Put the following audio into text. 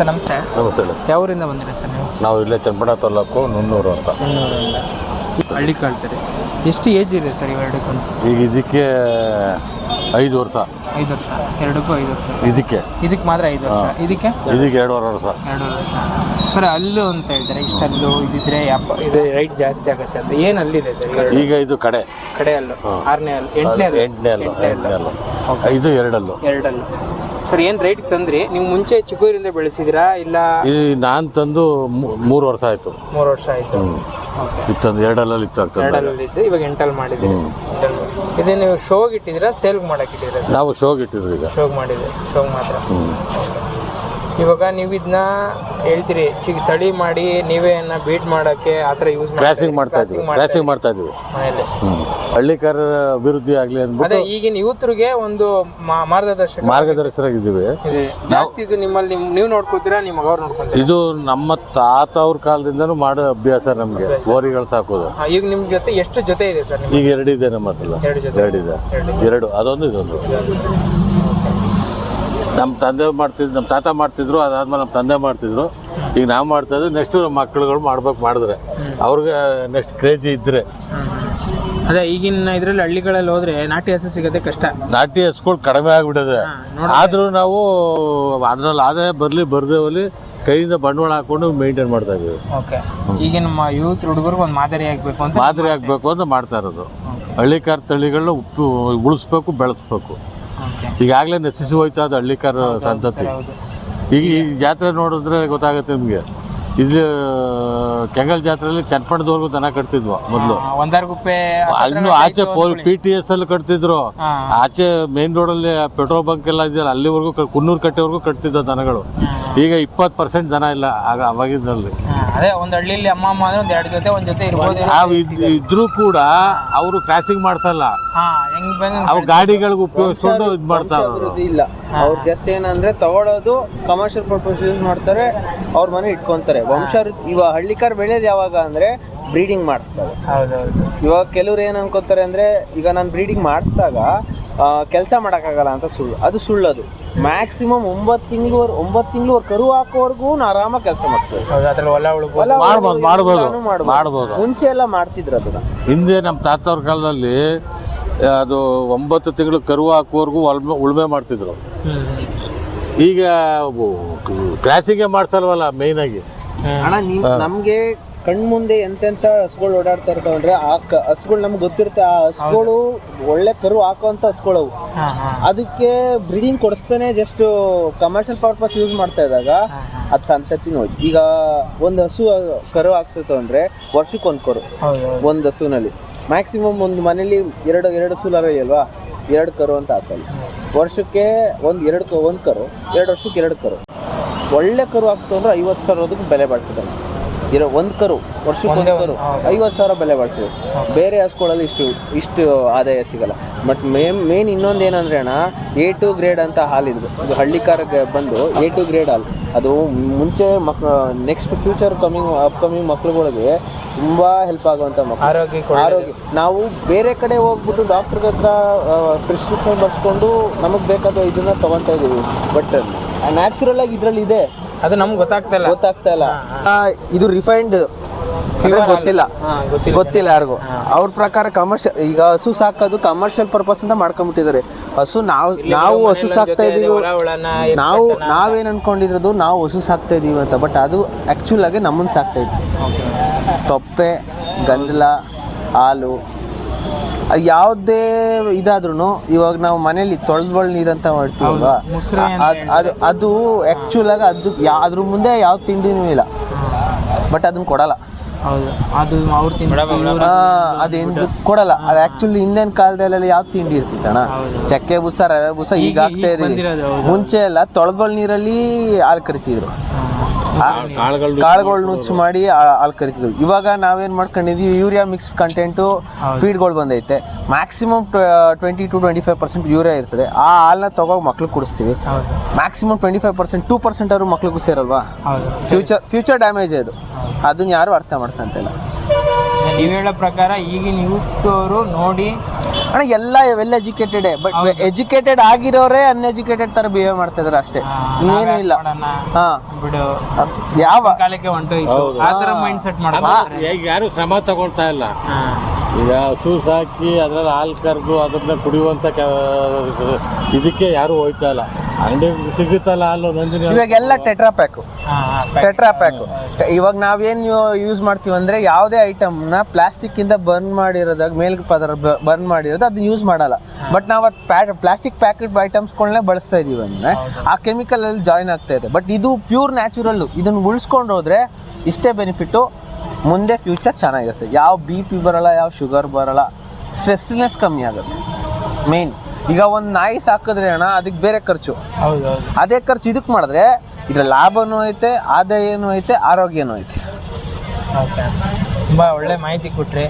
Sir ನಮಸ್ತೆ. ನಮಸ್ತೆ. ಯಾವ ಊರಿಂದ ಬಂದಿರಿ ಸರ್ ನೀವು? ನಾವು ಇಲ್ಲೇ ಚನ್ನಪಣ್ಣ ತಾಲೂಕು ನುನ್ನೂರು ಅಂತ. ಹಳ್ಳಿ ಕಾಳ್ತಾರೆ ಎಷ್ಟು ಏಜ್ ಇದೆ ಸರ್ ಇವೆರಡಕ್ಕೂ ಈಗ ಇದಕ್ಕೆ ಐದು ವರ್ಷ. ಐದು ವರ್ಷ. ಎರಡಕ್ಕೂ ಐದು ವರ್ಷ. ಇದಕ್ಕೆ. ಇದಕ್ಕೆ ಮಾತ್ರ ಐದು ವರ್ಷ. ಇದಕ್ಕೆ? ಇದಕ್ಕೆ ಎರಡೂವರೆ ವರ್ಷ. ಎರಡೂವರೆ ವರ್ಷ. ಸರ್ ಅಲ್ಲು ಅಂತ ಹೇಳ್ತಾರೆ. ಇಷ್ಟಲ್ಲು ಇದಿದ್ರೆ ಯಾಪ ಇದು ರೈಟ್ ಜಾಸ್ತಿ ಆಗುತ್ತೆ ಅಂತ. ಏನು ಅಲ್ಲಿದೆ ಸರ್ ಈಗ ಇದು ಕಡೆ. ಕಡೆ ಅಲ್ಲು ಆರನೇ ಅಲ್ಲು ಎಂಟನೇ ಅಲ್ಲು ಎಂಟನೇ ಅಲ್ಲು ಎಂಟನೇ ಅಲ್ಲ ಇದು ಎರಡಲ್ಲು. ಎರಡಲ್ಲು. ಸರ್ ಏನು ರೇಟ್ ತಂದ್ರಿ? ನೀವು ಮುಂಚೆ ಚಿಕ್ಕೂರಿಂದ ಬೆಳೆಸಿದಿರಾ? ಇಲ್ಲ ಈ ನಾನು ತಂದು ಮೂರು ವರ್ಷ ಆಯಿತು. ಮೂರು ವರ್ಷ ಆಯಿತು. ಓಕೆ ಇದು ತಂದು ಎರಡಲ್ಲಲ್ಲಿ ಇತ್ತು ಆಗ್ತದೆ. ಇವಾಗ ಎಂಟಲ್ ಮಾಡಿದ್ದೀರಿ. ಇದೇ ನೀವು ಶೋಗೆ ಇಟ್ಟಿದ್ದೀರಾ? ಸೇಲ್ಗೆ ಮಾಡಕ್ಕೆ ಇಟ್ಟಿದ್ದೀರಾ? ನಾವು ಶೋಗೆ ಇಟ್ಟಿದ್ವಿ ಈಗ. ಶೋಗ್ ಮಾಡಿದೆ ಶೋಗ್ ಮಾತ್ರ. ಇವಾಗ ನೀವು ಇದನ್ನ ಹೇಳ್ತೀರಿ ಚಿಕ್ಕ ತಳಿ ಮಾಡಿ ನೀವೇ ಬೀಟ್ ಮಾಡಕ್ಕೆ ಆ ಥರ ಯೂಸ್ ಕ್ರಾಸಿಂಗ್ ಮಾಡ್ತಾ ಇದ್ವಿ ಕ್ರಾಸಿಂಗ್ ಮಾಡ್ತಾ ಇದ್ವಿ ಹ್ಞೂ ಹಳ್ಳಿಕಾರ ಅಭಿವೃದ್ಧಿ ಆಗಲಿ ಅಂದ್ಬಿಟ್ಟು ಅದೇ ಈಗಿನ ಯುವತರಿಗೆ ಒಂದು ಮಾ- ಮಾರ್ಗದರ್ಶಕ ಮಾರ್ಗದರ್ಶಕರಾಗಿದ್ದೀವಿ. ಇದೆ. ಜಾಸ್ತಿ ಇದು ನಿಮ್ಮಲ್ಲಿ ನಿಮ್- ನೀವು ನೋಡ್ಕೊತೀರಾ ನಿಮ್ಮ ಅವ್ರು ನೋಡ್ಕೊಂತೀರಾ? ಇದು ನಮ್ಮ ತಾತ ಅವ್ರ ಕಾಲದಿಂದನೂ ಮಾಡೋ ಅಭ್ಯಾಸ ನಮಗೆ. ಓರಿಗಳು ಸಾಕೋದು. ಈಗ ನಿಮ್ ಜೊತೆ ಎಷ್ಟು ಜೊತೆ ಇದೆ ಸರ್ ಈಗ ಈಗ ಎರಡಿದೆ ನಮ್ಮ ಹತ್ರ ಎರಡು ಜೊತೆ. ಎರಡಿದೆ. ಎರಡು. ಅದೊಂದು ಇದೊಂದು. ನಮ್ಮ ತಂದೆ ಮಾಡ್ತಿದ್ರು ನಮ್ಮ ತಾತ ಮಾಡ್ತಿದ್ರು ಅದಾದ್ಮೇಲೆ ನಮ್ಮ ತಂದೆ ಮಾಡ್ತಿದ್ರು. ಈಗ ನಾವು ಮಾಡ್ತಾ ಇದ್ವಿ ನೆಕ್ಸ್ಟ್ ನಮ್ಮ ಮಕ್ಳುಗಳು ಮಾಡ್ಬೇಕು ಮಾಡಿದ್ರೆ. ಅವ್ರಿಗೆ ನೆಕ್ಸ್ಟ್ ಕ್ರೇಜಿ ಇದ್ರೆ. ಅದೇ ಈಗಿನ ಇದ್ರಲ್ಲಿ ಹಳ್ಳಿಗಳಲ್ಲಿ ಹೋದ್ರೆ ನಾಟಿ ಹಸು ಸಿಗೋದೇ ಕಷ್ಟ. ನಾಟಿ ಹಸುಗಳು ಕಡಿಮೆ ಆಗಿಬಿಟ್ಟಿದೆ. ಆದರೂ ನಾವು ಅದ್ರಲ್ಲಿ ಆದಾಯ ಬರಲಿ ಬರ್ದೇ ಹೋಗ್ಲಿ ಕೈಯಿಂದ ಬಂಡವಾಳ ಹಾಕೊಂಡು ಮೇಂಟೈನ್ ಮಾಡ್ತಾ ಇದ್ದೀವಿ. ಓಕೆ. ಈಗಿನ ನಮ್ಮ ಯೂತ್ ಹುಡುಗರಿಗೆ ಒಂದು ಮಾದರಿ ಆಗಬೇಕು ಅಂತ ಮಾದರಿ ಆಗಬೇಕು ಅಂತ ಮಾಡ್ತಾ ಇರೋದು. ಹಳ್ಳಿಕಾರ ತಳಿಗಳನ್ನ ಉಪ್ಪು ಉಳಿಸ್ಬೇಕು ಬೆಳೆಸ್ಬೇಕು. ಈಗಾಗಲೇ ನಶಿಸಿ ಹೋಯ್ತಾ ಅದು ಹಳ್ಳಿಕಾರ ಸಂತತಿ. ಈಗ ಈ ಜಾತ್ರೆ ನೋಡಿದ್ರೆ ಗೊತ್ತಾಗುತ್ತೆ ನಿಮಗೆ. ಇದು ಕೆಂಗಲ್ ಜಾತ್ರೆಯಲ್ಲಿ ಚನ್ನಪಣ್ಣದವರೆಗೂ ದನ ಕಟ್ತಿದ್ವು ಮೊದಲು. ಒಂದಾರ್ಗುಪ್ಪೆ ಇನ್ನು ಆಚೆ ಪಿ ಟಿ ಎಸ್ ಅಲ್ಲಿ ಕಟ್ತಿದ್ರು. ಆಚೆ ಮೇನ್ ರೋಡಲ್ಲಿ ಪೆಟ್ರೋಲ್ ಬಂಕ್ ಎಲ್ಲ ಇದೆಯಲ್ಲ ಅಲ್ಲಿವರೆಗೂ ಕುನ್ನೂರು ಕಟ್ಟೆವರೆಗೂ ಕಟ್ತಿದ್ದ ದನಗಳು. ಈಗ ಇಪ್ಪತ್ತು ಪರ್ಸೆಂಟ್ ದನ ಇಲ್ಲ ಆಗ ಅವಾಗಿನಲ್ಲಿ ಹಾ, ಅದೇ ಒಂದು ಹಳ್ಳಿಲಿ ಅಮ್ಮ ಅಮ್ಮ ಅಂದ್ರೆ ಒಂದ್ ಎರಡು ಜೊತೆ ಒಂದ್ ಜೊತೆ ಇರ್ಬೋದು. ನಾವು ಇದ್- ಇದ್ರೂ ಕೂಡ ಅವರು ಕ್ರಾಸಿಂಗ್ ಮಾಡ್ಸಲ್ಲ. ಹಾ ಹೆಂಗ್ ಬಂದ್ ಅವು ಗಾಡಿಗಳಿಗೆ ಉಪಯೋಗಿಸ್ಕೊಂಡು ಇದು ಮಾಡ್ತಾರೆ ಅವ್ರು. ಅಭಿವೃದ್ಧಿ ಇಲ್ಲ. ಅವ್ರು ಜಸ್ಟ್ ಏನಂದ್ರೆ ತಗೊಳ್ಳೋದು ಕಮರ್ಷಿಯಲ್ ಪರ್ಪಸ್ ಯೂಸ್ ಮಾಡ್ತಾರೆ ಅವ್ರ ಮನೆ ಇಟ್ಕೊಂತಾರೆ. ವಂಶ ಇವಾಗ ಹಳ್ಳಿಕಾರ್ ಬೆಳೆಯೋದು ಯಾವಾಗ ಅಂದ್ರೆ ಬ್ರೀಡಿಂಗ್ ಮಾಡಿಸ್ತಾರೆ. ಹೌದೌದು. ಇವಾಗ ಕೆಲವ್ರು ಏನ್ ಅನ್ಕೋತಾರೆ ಅಂದ್ರೆ ಈಗ ನಾನು ಬ್ರೀಡಿಂಗ್ ಮಾಡಿಸಿದಾಗ ಕೆಲಸ ಮಾಡೋಕ್ಕಾಗಲ್ಲ ಅಂತ ಸುಳ್ಳು. ಅದು ಸುಳ್ಳದು ಮ್ಯಾಕ್ಸಿಮಮ್ ಒಂಬತ್ತು ತಿಂಗಳು ಒಂಬತ್ತು ತಿಂಗಳು ಕರು ಹಾಕೋವರೆಗೂ ನಾ ಆರಾಮಾಗಿ ಕೆಲಸ ಮಾಡ್ತೇವೆ ಮಾಡ್ಬೋದು. ಮುಂಚೆ ಎಲ್ಲ ಮಾಡ್ತಿದ್ರು ಅದನ್ನ. ಹಿಂದೆ ನಮ್ಮ ತಾತವ್ರ ಕಾಲದಲ್ಲಿ ಅದು ಒಂಬತ್ತು ತಿಂಗಳು ಕರು ಹಾಕುವವರೆಗೂ ಉಳ್ಮೆ ಉಳ್ಮೆ ಮಾಡ್ತಿದ್ರು. ಈಗ ಕ್ರಾಸಿಂಗೇ ಮಾಡ್ತಾರಲ್ವಲ್ಲ ಮೇಯ್ನಾಗಿ ಅಣ್ಣ ನೀವು ನಮ್ಗೆ ಕಣ್ ಮುಂದೆ ಎಂತೆಂತ ಹಸುಗಳು ಓಡಾಡ್ತಾ ಇರ್ತಾವಂದ್ರೆ ಆ ಕ- ಹಸುಗಳು ನಮ್ಗೆ ಗೊತ್ತಿರುತ್ತೆ ಆ ಹಸುಗಳು ಒಳ್ಳೆ ಕರು ಹಾಕುವಂತ ಹಸುಗಳವು ಅದಕ್ಕೆ ಬ್ರೀಡಿಂಗ್ ಕೊಡಿಸ್ತಾನೆ ಜಸ್ಟ್ ಕಮರ್ಷಿಯಲ್ ಪರ್ಪಸ್ ಯೂಸ್ ಮಾಡ್ತಾ ಇದ್ದಾಗ ಅದು ಸಂತತಿ ನೋಡಿ ಈಗ ಒಂದು ಹಸು ಕರು ಹಾಕ್ಸುತ್ತೆ ಅಂದ್ರೆ ವರ್ಷಕ್ಕೆ ಒಂದು ಕರು. ಒಂದು ಹಸುವಿನಲ್ಲಿ ಮ್ಯಾಕ್ಸಿಮಮ್ ಒಂದು ಮನೇಲಿ ಎರಡು ಎರಡು ಹಸು ಅಲ್ವಾ? ಎರಡು ಕರು ಅಂತ ಹಾಕಲ್ಲ. ವರ್ಷಕ್ಕೆ ಒಂದು ಎರಡು ಒಂದು ಕರು ಎರಡು ವರ್ಷಕ್ಕೆ ಎರಡು ಕರು. ಒಳ್ಳೆ ಕರು ಹಾಕ್ತು ಅಂದ್ರೆ ಐವತ್ತು ಸಾವಿರದಕ್ಕೆ ಬೆಲೆ ಬಾಳ್ತದೆ ಇರೋ ಒಂದು ಕರು ವರ್ಷಕ್ಕೆ ಒಂದು ಕರು ಐವತ್ತು ಸಾವಿರ ಬೆಲೆ ಬಾಳ್ತೀವಿ ಬೇರೆ ಹಸುಗಳಲ್ಲಿ ಇಷ್ಟು ಇಷ್ಟು ಆದಾಯ ಸಿಗಲ್ಲ. ಬಟ್ ಮೇನ್ ಮೇನ್ ಇನ್ನೊಂದು ಏನಂದ್ರೆ ಅಣ್ಣ ಎ ಟು ಗ್ರೇಡ್ ಅಂತ ಹಾಲಿದು ಇದು ಹಳ್ಳಿಕಾರಕ್ಕೆ ಬಂದು ಎ ಟು ಗ್ರೇಡ್ ಹಾಲು. ಅದು ಮುಂಚೆ ಮಕ್ ನೆಕ್ಸ್ಟ್ ಫ್ಯೂಚರ್ ಕಮಿಂಗ್ ಅಪ್ಕಮಿಂಗ್ ಮಕ್ಳುಗಳಿಗೆ ತುಂಬ ಹೆಲ್ಪ್ ಆಗುವಂಥ ಮಕ್ಕಳು ಆರೋಗ್ಯ ಆರೋಗ್ಯ. ನಾವು ಬೇರೆ ಕಡೆ ಹೋಗ್ಬಿಟ್ಟು ಡಾಕ್ಟರ್ ಹತ್ರ ಪ್ರಿಸ್ಕ್ರಿಪ್ಷನ್ ಬರ್ಸ್ಕೊಂಡು ನಮಗೆ ಬೇಕಾದ ಇದನ್ನ ತೊಗೊತಾ ಇದ್ದೀವಿ ಬಟ್ ನ್ಯಾಚುರಲ್ ಆಗಿ ಇದರಲ್ಲಿ ಇದೆ. ಅದು ನಮ್ಗೆ ಗೊತ್ತಾಗ್ತಾ ಇಲ್ಲ. ಗೊತ್ತಾಗ್ತಾ ಇಲ್ಲ. ಆ, ಇದು ರಿಫೈನ್ಡ್ ಗೊತ್ತಿಲ್ಲ. ಗೊತ್ತಿಲ್ಲ. ಗೊತ್ತಿಲ್ಲ ಯಾರಿಗೂ. ಅವ್ರ ಪ್ರಕಾರ ಕಮರ್ಷಿಯಲ್ ಈಗ ಹಸು ಸಾಕೋದು ಕಮರ್ಷಿಯಲ್ ಪರ್ಪಸ್ ಅಂತ ಮಾಡ್ಕೊಂಡ್ಬಿಟ್ಟಿದ್ದಾರೆ. ಹಸು ನಾವು ನಾವು ಹಸು ಸಾಕ್ತಾ ಇದೀವಿ. ನಾವು ನಾವೇನ್ ಅನ್ಕೊಂಡಿರೋದು ನಾವು ಹಸು ಸಾಕ್ತಾ ಇದೀವಿ ಅಂತ. ಬಟ್ ಅದು ಆಕ್ಚುಲ್ ಆಗಿ ನಮ್ಮನ್ನ ಸಾಕ್ತಾ ಇತ್ತು. ತೊಪ್ಪೆ ಗಂಜಲ ಹಾಲು. ಯಾವುದೇ ಇದಾದ್ರೂ ಇವಾಗ ನಾವು ಮನೇಲಿ ತೊಳೆದ್ಬಳ್ ನೀರಂತ ಮಾಡ್ತೀವಲ್ವಾ? ಅದ್- ಅದು ಅದು ಆ್ಯಕ್ಚುಲ್ ಆಗಿ ಅದು ಅದ್ರ ಮುಂದೆ ಯಾವ ತಿಂಡಿನೂ ಇಲ್ಲ. ಬಟ್ ಅದನ್ನ ಕೊಡಲ್ಲ. ಹೌದು ಅದು ಅದೇನು ಕೊಡಲ್ಲ. ಅದು ಆಕ್ಚುಲಿ ಹಿಂದಿನ ಕಾಲದಲ್ಲೆಲ್ಲ ಯಾವ ತಿಂಡಿ ಇರ್ತಿತ್ತಣ್ಣ ಚಕ್ಕೆ ಬುಸ ರವೆ ಬುಸ ಈಗ ಆಗ್ತಾ ಹೌದು. ಮುಂಚೆ ಎಲ್ಲ ತೊಳೆದ್ಬಳ್ ನೀರಲ್ಲಿ ಹಾಲು ಕರಿತಿದ್ರು. ಕಾಳುಗಳು ನುಚ್ಚು ಮಾಡಿ ಆ- ಹಾಲು ಕರಿತಿದ್ರು. ಇವಾಗ ನಾವೇನ್ ಮಾಡ್ಕೊಂಡಿದೀವಿ ಯೂರಿಯಾ ಮಿಕ್ಸ್ಡ್ ಕಂಟೆಂಟು ಫೀಡ್ಗಳು ಬಂದೈತೆ. Maximum twenty two twenty five percent urea ಇರ್ತದೆ. ಆ ಹಾಲನ್ನ ತಗೋಗಿ ಮಕ್ಳಿಗೆ ಕುಡಿಸ್ತೀವಿ. Maximum twenty five percent two percent ಅವರು ಮಕ್ಳಿಗೂ ಸೇರಲ್ವಾ? ಫ್ಯೂಚರ್ ಫ್ಯೂಚರ್ ಡ್ಯಾಮೇಜ್ ಅದು. ಅದನ್ನ ಯಾರು ಅರ್ಥ ಮಾಡ್ಕೊಂತಿಲ್ಲ. ನೀವು ಹೇಳೋ ಪ್ರಕಾರ ಈಗಿನ ಯೂತ್ ಅವರು ನೋಡಿ ಅಣ್ಣ ಎಲ್ಲ ವೆಲ್ ಎಜುಕೇಟೆಡ್ ಬಟ್ ಎಜುಕೇಟೆಡ್ ಆಗಿರೋರೇ ಅನ್ಎಜುಕೇಟೆಡ್ ತರ ಬಿಹೇವ್ ಮಾಡ್ತಾ ಇದ್ದಾರೆ ಅಷ್ಟೇ ಇನ್ನೇನು ಇಲ್ಲ. ಹಾ. ಬಿಡು. ಯಾವ? ಕಾಲಕ್ಕೆ ಹೊಂಟೋಯ್ತು. ಆ ತರ ಮೈಂಡ್ ಸೆಟ್ ಮಾಡ್ತಾರೆ. ಈಗ ಯಾರು ಶ್ರಮ ತಗೊಳ್ತಾ ಇಲ್ಲ. ಈಗ ಹಸು ಹಾಕಿ ಅದ್ರಲ್ಲಿ ಹಾಲು ಕರೆದು ಅದನ್ನ ಕುಡಿಯುವಂತ ಕ- ಇದಕ್ಕೆ ಯಾರು ಹೋಯ್ತಾ ಇಲ್ಲ. ಅಂಗಡಿ ಸಿಗುತ್ತಲ್ಲ ಹಾಲು ನಂದಿನಿ ಹಾಲು. ಇವಾಗೆಲ್ಲ ಟೆಟ್ರಾ ಪ್ಯಾಕು ಟೆಟ್ರಾ ಪ್ಯಾಕು ಇವಾಗ ನಾವೇನು ಯೂಸ್ ಮಾಡ್ತೀವಿ ಅಂದ್ರೆ ಯಾವುದೇ ಐಟಮ್ನ ಪ್ಲಾಸ್ಟಿಕ್ ಇಂದ ಬರ್ನ್ ಮಾಡಿರೋದಾಗ ಮೇಲ್ ಪದರ ಬರ್ನ್ ಮಾಡಿರೋದು ಅದನ್ನ ಯೂಸ್ ಮಾಡಲ್ಲ. ಬಟ್ ನಾವು ಅದು ಪ್ಲಾಸ್ಟಿಕ್ ಪ್ಯಾಕೆಟ್ ಐಟಮ್ಸ್ಗಳನ್ನೇ ಬಳಸ್ತಾ ಇದೀವಿ ಅಂದ್ರೆ ಆ ಕೆಮಿಕಲ್ ಅಲ್ಲಿ ಜಾಯಿನ್ ಆಗ್ತಾ ಇದೆ. ಬಟ್ ಇದು ಪ್ಯೂರ್ ನ್ಯಾಚುರಲ್ ಇದನ್ನ ಉಳಿಸ್ಕೊಂಡು ಹೋದ್ರೆ ಇಷ್ಟೇ ಬೆನಿಫಿಟ್ಟು ಮುಂದೆ ಫ್ಯೂಚರ್ ಚೆನ್ನಾಗಿರುತ್ತೆ. ಯಾವ ಬಿ ಪಿ ಬರಲ್ಲ ಯಾವ ಶುಗರ್ ಬರಲ್ಲ ಸ್ಟ್ರೆಸ್ನೆಸ್ ಕಮ್ಮಿ ಆಗುತ್ತೆ. ಮೇನ್ ಈಗ ಒಂದು ನಾಯಿ ಸಾಕಿದ್ರೆ ಅಣ್ಣ ಅದಕ್ಕೆ ಬೇರೆ ಖರ್ಚು. ಅದೇ ಖರ್ಚು ಇದಕ್ಕೆ ಮಾಡಿದ್ರೆ ಇದ್ರ ಲಾಭನೂ ಐತೆ ಆದಾಯನೂ ಐತೆ ಆರೋಗ್ಯನೂ ಐತೆ. ಓಕೆ. ತುಂಬ ಒಳ್ಳೆ ಮಾಹಿತಿ ಕೊಟ್ರಿ.